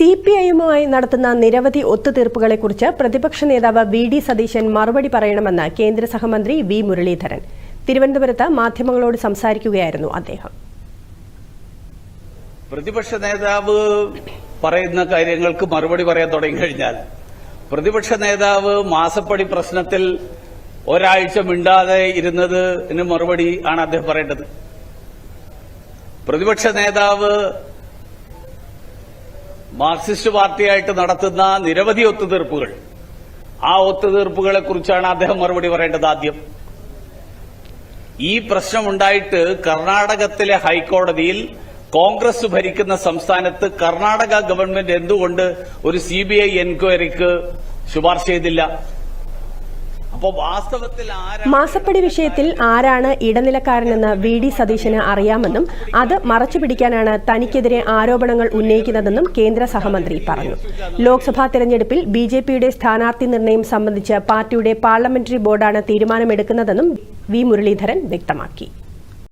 C P ഐഎമ്മുമായി നടത്തുന്ന നിരവധി ഒത്തുതീർപ്പുകളെക്കുറിച്ച് പ്രതിപക്ഷ നേതാവ് വി ഡി സതീശൻ മറുപടി പറയണമെന്ന് കേന്ദ്ര സഹമന്ത്രി വി മുരളീധരൻ. തിരുവനന്തപുരത്ത് മാധ്യമങ്ങളോട് സംസാരിക്കുകയായിരുന്നു അദ്ദേഹം. പ്രതിപക്ഷ നേതാവ് പറയുന്ന കാര്യങ്ങൾക്ക് മറുപടി പറയാൻ തുടങ്ങിക്കഴിഞ്ഞാൽ പ്രതിപക്ഷ നേതാവ് മാസപ്പടി പ്രശ്നത്തിൽ ഒരാഴ്ച മിണ്ടാതെ ഇരുന്നത് മറുപടി ആണ് അദ്ദേഹം പറയേണ്ടത്. പ്രതിപക്ഷ നേതാവ് മാർക്സിസ്റ്റ് പാർട്ടിയായിട്ട് നടത്തുന്ന നിരവധി ഒത്തുതീർപ്പുകൾ. ആ ഒത്തുതീർപ്പുകളെ കുറിച്ചാണ് അദ്ദേഹം മറുപടി പറയേണ്ടത് ആദ്യം. ഈ പ്രശ്നമുണ്ടായിട്ട് കർണാടകത്തിലെ ഹൈക്കോടതിയിൽ കോൺഗ്രസ് ഭരിക്കുന്ന സംസ്ഥാനത്ത് കർണാടക ഗവൺമെന്റ് എന്തുകൊണ്ട് ഒരു സി ബി എൻക്വയറിക്ക് ശുപാർശ ചെയ്തില്ല? മാസപ്പടി വിഷയത്തിൽ ആരാണ് ഇടനിലക്കാരനെന്ന് വി ഡി സതീശന് അറിയാമെന്നും അത് മറച്ചുപിടിക്കാനാണ് തനിക്കെതിരെ ആരോപണങ്ങൾ ഉന്നയിക്കുന്നതെന്നും കേന്ദ്ര സഹമന്ത്രി പറഞ്ഞു. ലോക്സഭാ തെരഞ്ഞെടുപ്പിൽ ബി ജെ പിയുടെ സ്ഥാനാർത്ഥി നിർണയം സംബന്ധിച്ച് പാർട്ടിയുടെ പാർലമെന്ററി ബോർഡാണ് തീരുമാനമെടുക്കുന്നതെന്നും വി മുരളീധരൻ വ്യക്തമാക്കി.